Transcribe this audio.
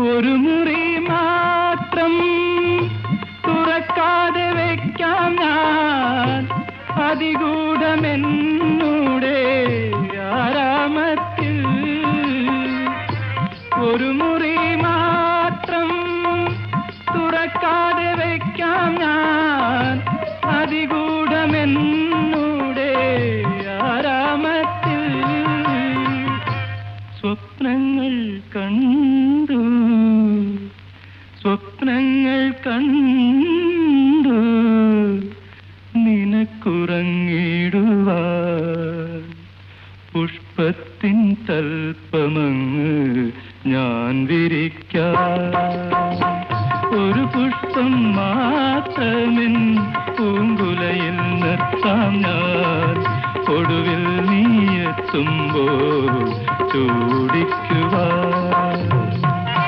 ഒരു മുറി മാത്രം തുറക്കാതെ വെക്കാം ഞാൻ. അതികൂടമെന്നൂടെ ആരാമത്തിൽ. ഒരു മുറി മാത്രം തുറക്കാതെ വെക്കാം ഞാൻ. അതികൂടമെന്നൂടെ ആരാമത്തിൽ. സ്വപ്നങ്ങൾ കണ്ടു സ്വപ്നങ്ങൾ കണ്ടു നിനക്കുറങ്ങിടുവാൻ പുഷ്പത്തിൻ തൽപ്പമങ്ങ് ഞാൻ വിരിക്കാം ഒരു പുഷ്പം മാത്രമിൻ പൂങ്കുലയിൽ നിർത്താം ഞാൻ. ഒടുവിൽ നീ എത്തുമ്പോൾ ചൂടിക്കുവാൻ